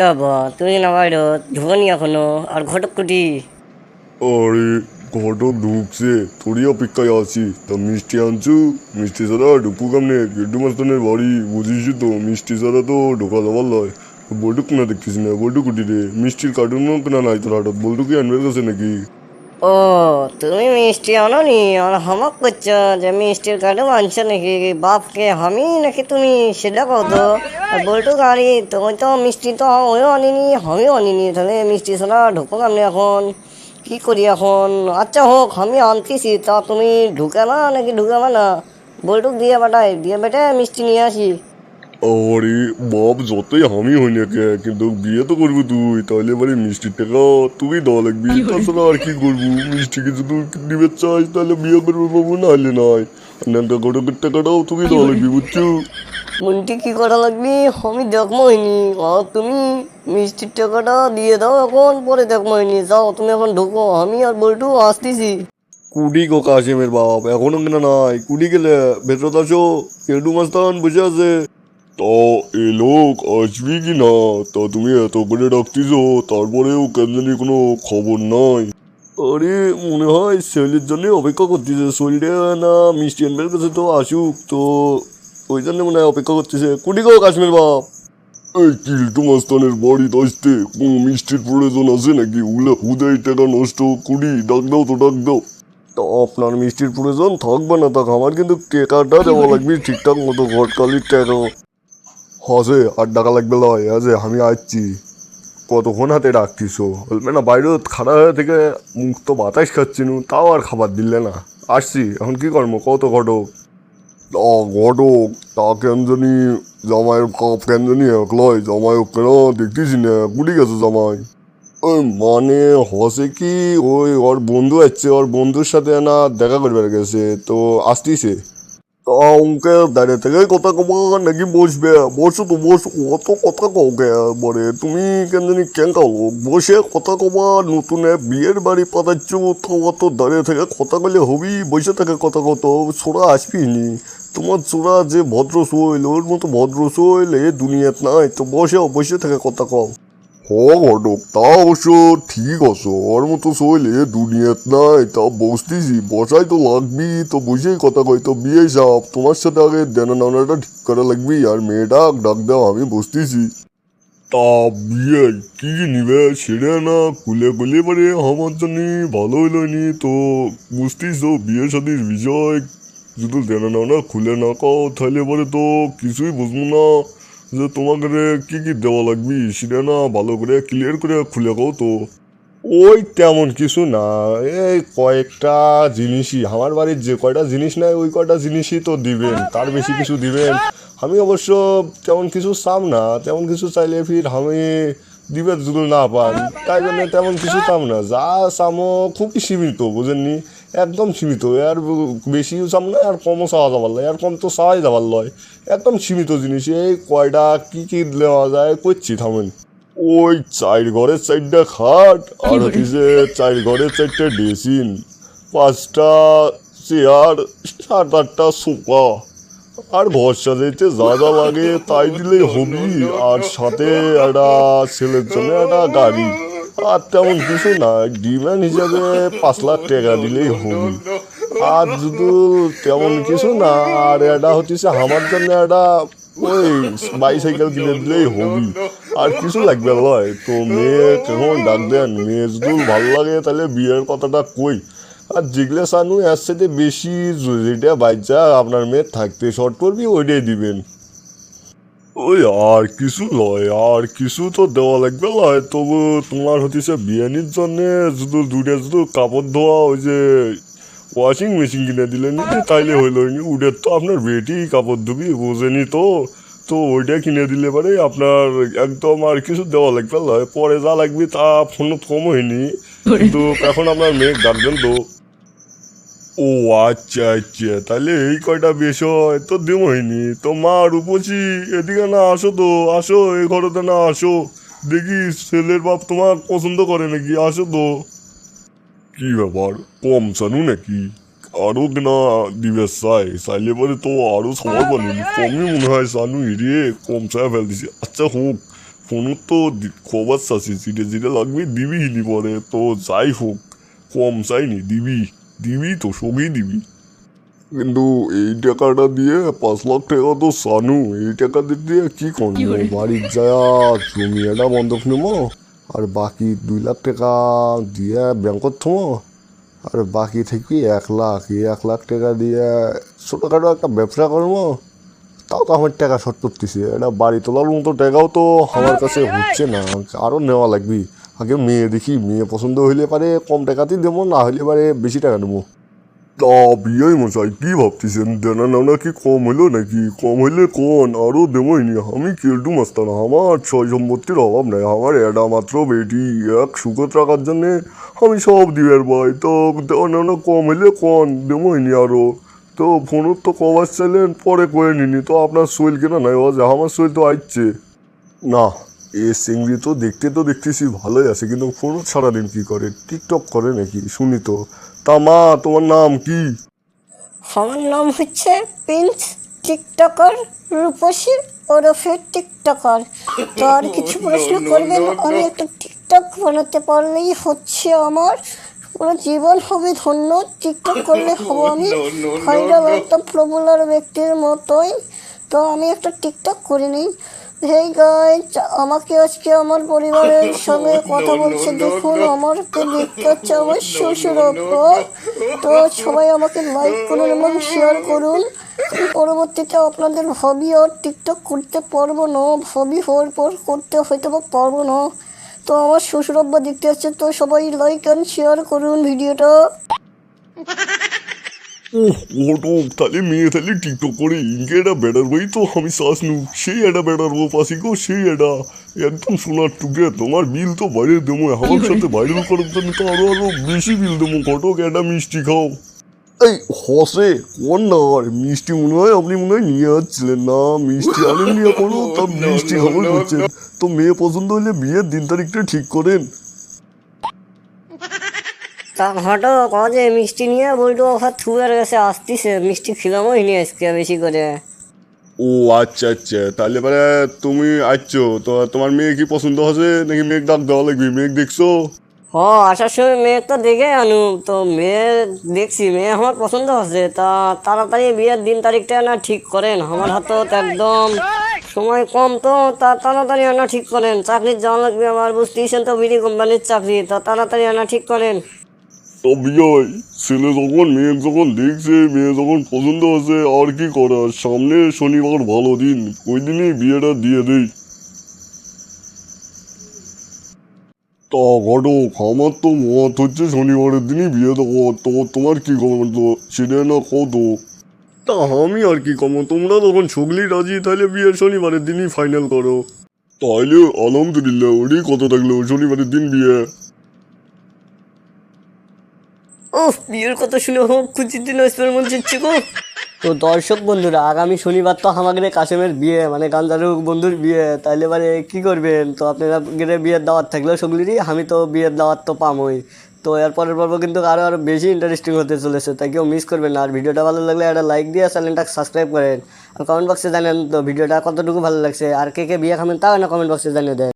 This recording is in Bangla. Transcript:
কে তুমি না বাইরো ঢুকনি এখনও, আর ঘটক কুটি। আরে, ঘটক ঢুকছে, তোরই অপেক্ষায় আছি। তা মিষ্টি আনছু? মিষ্টি ছাড়া ঢুকু কেমনে? গেড্ডু মাস্তানের বাড়ি, বুঝিস তো, মিষ্টি ছাড়া তো ঢোকা যাবার লয়। বৈঠক না দেখছিস না, বৈঠক কুটি রে। মিষ্টির কার্টুনও কেনা নাই তোর হাটত? বলটুকি আনবে কাছে নাকি? ও, তুমি মিষ্টি আনো নি আর হামাক করছ? যে মিষ্টির কার্ডও আনছো নাকি? বাপকে আমি নাকি তুমি সেটা কত? বলতো গাড়ি, তুমি তো মিষ্টি তো ওও আনিনি, আমিও আনিনি। তাহলে মিষ্টি ছাড়া ঢুকো আমি এখন? কি করি এখন? আচ্ছা হোক, আমি আনতেছি, তা তুমি ঢুকাবা নাকি ঢুকাবা না? বলটুক দিয়ে বেটাই দিয়ে বেটে মিষ্টি নিয়ে আসি। আরে বাপ যতই আমি হই না কে কিন্তু বিয়ে তো করবি তুই তাহলে এবারে মিষ্টির টাকা তুই দেওয়া লাগবি। তাছাড়া আর কি করব? মিষ্টি কিছু তুই নিবে চাস তাহলে বিয়ে করবি বাবু না হলে নয় নানটা ঘটকের টাকাটাও তুই দেওয়া লাগবি বুঝছ? কোনটি কি করা লাগবে? আমি দেখব হয়নি আর তুমি মিষ্টির টাকাটা দিয়ে দাও এখন পরে দেখব হয়নি যাও তুমি এখন ঢুকো। আমি আর বল্টু আসতেছি। কুড়ি গো কাশিমের বাপ এখনও কেনা নাই। কুড়ি গেলে ভেতরত আসো কেডু মাস্তান বসে আছে। তা এ লোক আসবি কি না? তা তুমি এত করে ডাকতিছো তারপরেও কেন জানি কোনো খবর নাই। আরে মনে হয় সেলের জন্য অপেক্ষা করতেছে। শরীরে না মিষ্টি আনবার কাছে তো আসুক তো ওই জন্য মনে হয় অপেক্ষা করতেছে। কুড়ি গো কাশ্মীর বাপ। এই কিল্টু মাস্তানের বাড়িতে আসতে কোনো মিষ্টির প্রয়োজন আছে নাকি? ওগুলো হুদাই টাকা নষ্ট কুড়ি ডাক দাও তো ডাক দাও। তা আপনার মিষ্টির প্রয়োজন থাকবে না থাক আমার কিন্তু টেকাটা দেওয়া লাগবে ঠিকঠাক মতো ঘটকালির টাকা। হসে আর টাকা লাগবে লয় আছে আমি আসছি কতক্ষণ হাতে রাখতিছো বলবে না, বাইরে খাড়া হয়ে থেকে মুখ তো বাতাস খাচ্ছি নু, তাও আর খাবার দিলে না। আসছি, এখন কি করব? কত ঘটক? ঘটক, তা কেন জানি, জামাইয়ের কাপ কেন জানি একলয় জামাই কেন দেখতেছি না গুলি গেছে জামাই। ওই মানে হসে কি, ওই ওর বন্ধু আসছে, ওর বন্ধুর সাথে না দেখা করবে গেছে, তো আসতিছে। তা দাঁড়িয়ে থেকে কথা কবা নাকি বসবে বসো তো বসো অত কথা কওকে বলে তুমি কেন জানি কেন কাও বসে কথা কবা নতুন বিয়ের বাড়ি পাতাচ্ছ তো অত দাঁড়িয়ে থেকে কথা বলে হবি বসে থেকে কথা কত ছোড়া আসবি নি তোমার ছোড়া যে ভদ্র শৈল ওর মতো ভদ্র শৈল এ দুনিয়াত নাই তো বসে বসে থেকে কথা কও ঘটক তা অবশ্য ঠিক আছে ওর মতো সইলে দুনিয়াত নাই, তা বসতেছি, বসাই তো লাগবি, তো বসেই কথা কই, তো বিয়ে সাপ, তোমার সাথে আগে দেনা নানাটা ঠিক করা লাগবি, আর মেয়েটা ডাক দাও, আমি বসতেছি। তা বিয়ে কি নিবে, সেটা না খুলে খুলে পারে আমার জন্য ভালো হইল নি, তো বুঝতেই তো বিয়ের সাথে বিষয়, যদি দেনা নানা খুলে না কও, তাহলে পরে তো কিছুই বুঝব না। যে তোমাকে কি কি দেওয়া লাগবি, সেটা না ভালো করে ক্লিয়ার করে খুলে কও তো। ওই তেমন কিছু না, এই কয়েকটা জিনিসই, আমার বাড়ির যে কয়টা জিনিস নাই, ওই কয়টা জিনিসই তো দিবেন, তার বেশি কিছু দিবেন। আমি অবশ্য তেমন কিছু চাম না, তেমন কিছু চাইলে ফির আমি দিবে যদি না পান তাই জন্য তেমন কিছু চাম না, যা চামো খুবই সীমিত, বুঝেননি? একদম সীমিত। আর বেশিও চাম না আর কমও চাওয়া যাবার লয় আর কম তো চাওয়াই যাবার লয়। একদম সীমিত জিনিস এই কয়টা কী কী দেওয়া যায় করছি থামেন। ওই চার ঘরের চারটা খাট আর হচ্ছে চার ঘরের চারটে ড্রেসিন পাঁচটা চেয়ার সাত আটটা সোফা আর ঘর সাজাইতে যা যা লাগে তাই দিলেই হবি। আর সাথে একটা ছেলের জন্য একটা গাড়ি। আর তেমন কিছু না ডিমান্ড হিসাবে পাঁচ লাখ টাকা দিলেই হবে। আর শুধু তেমন কিছু না আর এটা হচ্ছে আমার জন্য একটা ওই বাইসাইকেল কিনে দিলেই হবি। আর কিছু লাগবে লয় তো মেয়ে কেমন ডাক দেন? মেয়ে যদি ভালো লাগে তাহলে বিয়ের কথাটা কই। আর যেগুলো সানু এর সাথে বেশি যেটা বাচ্চা আপনার মেয়ে থাকতে শর্ট করবি ওইটাই দিবেন। ওই আর কিছু লয় আর কিছু তো দেওয়া লাগবে লয় তবু তোমার হচ্ছে বিরিয়ানির জন্যে শুধু দুটো শুধু কাপড় ধোয়া ওই যে ওয়াশিং মেশিন কিনে দিলেন তাইলে হইল উডের তো আপনার বেটি কাপড় ধুবি বোঝেনি তো তো ওইটা কিনে দিলে পরে আপনার একদম আর কিছু দেওয়া লাগবে লয় পরে যা লাগবে তা ফোন কম হয়নি কিন্তু এখন আপনার মেয়ে গার্জেন তো ও আচ্ছা আচ্ছা। তাহলে এই কয়টা বিষয় তো দেব হয়নি তো মা রূপসী এদিকে না আসো তো। আসো, এই ঘরেতে না আসো। দেখি ছেলের বাপ তোমার পছন্দ করে নাকি? আসো তো। কি ব্যাপার? কম সানু নাকি? আরও না দিবে চাই চাইলে পরে তো আরও সবার বলেন কমই মনে হয় সানু হিরিয়ে কম চাই ফেল দিছি আচ্ছা হোক ফোনের তো খবর চাচ্ছি। যেটা যেটা লাগবে দিবি হিলি পরে। তো যাই হোক, কম চাইনি দিবি। দিবি তো সবই দিবি। কিন্তু এই টাকাটা দিয়ে পাঁচ লাখ টাকা তো সানু এই টাকা দিয়ে কি করব? বাড়ির যায়া জমি একটা বন্ধক নেব আর বাকি দুই লাখ টাকা দিয়ে ব্যাংকত থমো আর বাকি থেকে এক লাখ এই এক লাখ টাকা দিয়ে ছোটোখাটো একটা ব্যবসা করব। তাও তো আমার টাকা শর্ট করতেছে এটা বাড়ি তোলার মতো টাকাও তো আমার কাছে হচ্ছে না আরও নেওয়া লাগবে। আগে মেয়ে দেখি, মেয়ে পছন্দ হইলে পারে কম টাকাতেই দেবো, না হইলে পারে বেশি টাকা নেব তা বিয়ে মশাই, কি ভাবতেছেন? দেনা নেওয়া কি কম হইল নাকি? কম হইলে কোন? আরও দেবোই নি। আমি কেলটু মাস্তানা, আমার ছয় সম্পত্তির অভাব নাই। আমার এটা মাত্র বেটি, এক সুখত রাখার জন্যে আমি সব দিবের ভাই। তো দেওয়া নেওয়া কম হইলে কোন? দেবোই নি আরও তো ফোনত তো কভার চাইলেন পরে করে নিনি। তো আপনার শৈল কেনা নাই আমার শৈল তো আসছে না এ চিংড়ি তো দেখতে তো দেখতেছি ভালোই আছে কিন্তু ফোনত সারাদিন কি করে? টিকটক করে নাকি? শুনি তো। তা মা তোমার নাম কি? আমার নাম হচ্ছে প্রিন্স টিকটকার রূপসী ওরফে টিকটকার। তো আর কিছু প্রশ্ন করবেন? আমি একটা টিকটক বানাতে পারলেই হচ্ছে আমার। পুরো জীবন হবে ধন্য। টিকটক করলে হব আমি ভাইরাল একটা প্রবলার ব্যক্তির মতোই। তো আমি একটা টিকটক করে নিই। হেই গাইজ আমাকে আজকে আমার পরিবারের সঙ্গে কথা বলছে। দেখুন আমাকে দেখতে হচ্ছে আমার শ্বশুর তো সবাই আমাকে লাইক করুন এবং শেয়ার করুন। পরবর্তীতে আপনাদের হবি আর টিকটক করতে পারব না। হবি হওয়ার পর করতে হয়তো বা পারব না। তো আমার শ্বশুর আব্বা দেখতে হচ্ছে তো সবাই লাইক অ্যান্ড শেয়ার করুন ভিডিওটা। ওহ ওটো তাহলে মেয়ে তাহলে টিকটক করে ইনকে এটা বেড়ার বই তো আমি শ্বাস নু সেই এটা বেড়ার বো পাশি গো সেই এটা একদম সোনার টুকে তোমার বিল তো বাইরে দেবো আমার সাথে ভাইরাল করার জন্য তো আরও আরও বেশি বিল দেবো কটক একটা মিষ্টি খাও। এই হসে কোন না আর মিষ্টি মনে হয় আপনি মনে হয় নিয়ে আসছিলেন না? মিষ্টি আনেননি এখনও? তা মিষ্টি খাবার করছেন তো মেয়ে পছন্দ হলে বিয়ের দিন তারিখটা ঠিক করেন। তা হটো কাজে মিষ্টি নিয়ে বলতো ওখানে থুয়ার কাছে আসতিছে। মিষ্টি খেলামও নিয়ে আজকে বেশি করে। ও আচ্ছা আচ্ছা। তাহলে পরে তুমি আসছো তো তোমার মেয়ে কি পছন্দ হচ্ছে নাকি মেঘ ডাক দেওয়া লাগবে? মেঘ দেখছ? হ আসার সময় মেয়ে তো দেখে আনু তো মেয়ে দেখছি মেয়ে আমার পছন্দ হচ্ছে তা তাড়াতাড়ি বিয়ের দিন তারিখটা না ঠিক করেন। আমার হাতে তো একদম সময় কম তো তা তাড়াতাড়ি আনা ঠিক করেন। চাকরির যাওয়া লাগবে আমার বুঝতেইছেন তো বিডি কোম্পানির চাকরি। তা তাড়াতাড়ি আনা ঠিক করেন। ছেলে যখন যখন দেখছে, মেয়ে যখন পছন্দ হচ্ছে, আর কি সামনে শনিবার ভালো দিন, ওই দিনই বিয়েটা দিয়ে দেই। তা ঘটক, আমার তো মত হচ্ছে শনিবারের দিনই বিয়ে দেবো। তো তোমার কি খবর তো? সেটা না কত? তা আমি আর কি কম তোমরা তখন সগলি রাজি, তাহলে বিয়ে শনিবারের দিনই ফাইনাল করো। তাহলে আলহামদুলিল্লাহ, ওরই কত থাকল, শনিবারের দিন বিয়ে। উফ, বিয়ের কথা শুনে হোক খুশির দিন আসবার মন চাচ্ছে গো। তো দর্শক বন্ধুরা, আগামী শনিবার তো আমাদের কাশেমের বিয়ে মানে গান্ধারু বন্ধুর বিয়ে। তাইলে এবারে কি করবেন? তো আপনারা গেলে বিয়ের দাওয়াত থাকলেও সগলিরই, আমি তো বিয়ের দাওয়াত তো পামই। তো এর পরের পর্ব কিন্তু আরও আরও বেশি ইন্টারেস্টিং হতে চলেছে, তাই কেউ মিস করবেন না। আর ভিডিওটা ভালো লাগলে একটা লাইক দিয়ে চ্যানেলটা সাবস্ক্রাইব করেন। আর কমেন্ট বক্সে জানেন তো, ভিডিওটা কতটুকু ভালো লাগছে, আর কে কে বিয়ে খাবেন তাও না কমেন্ট বক্সে জানিয়ে দেয়